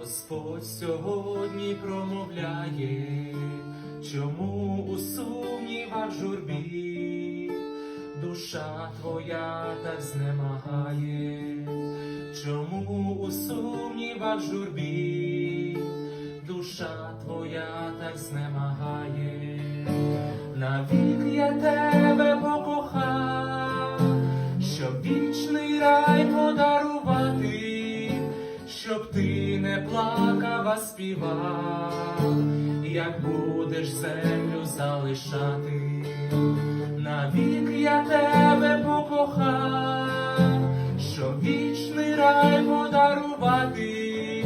Господь сьогодні промовляє, чому у сумнівах журбі? Душа твоя так знемагає, чому у сумнівах журбі? Душа твоя так знемагає, навік я тебе покохав, щоб вічний рай подарувати, плакав, як будеш землю залишати, навік я тебе покохав, щоб вічний рай подарувати,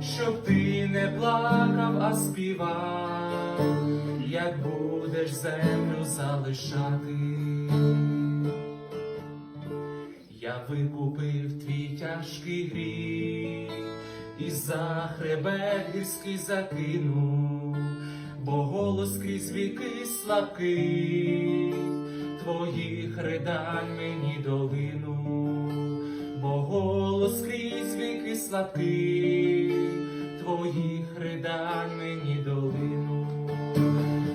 щоб ти не плакав, а співав, як будеш землю залишати. Викупив твій тяжкий гріх, і за хребет гірський закинув, бо голос крізь віки слабкий, твоїх ридань мені долину, бо голос крізь віки слабкий, твоїх ридань мені долину,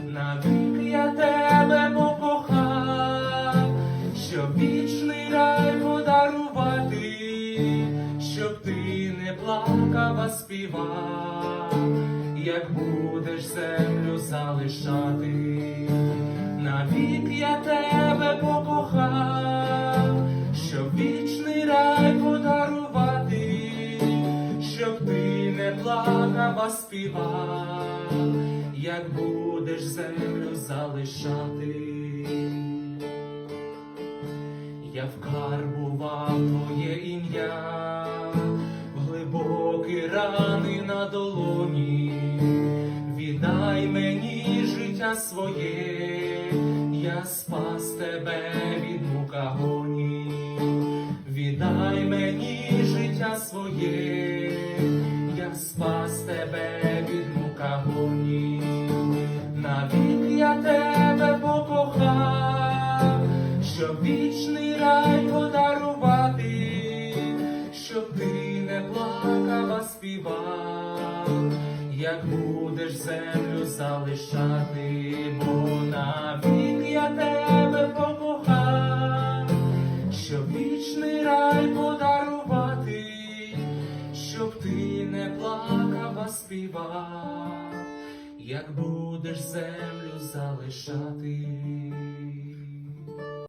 навік ти не плакав, а співав, як будеш землю залишати, навік я тебе покохав, щоб вічний рай подарувати, щоб ти не плакав, а співав, як будеш землю залишати. Я вкарбував твоє ім'я, рани на долоні, віддай мені життя своє, я спас тебе від мукагоні, віддай мені життя своє, як будеш землю залишати, бо навік я тебе покохав, щоб вічний рай подарувати, щоб ти не плакав, а співав, як будеш землю залишати.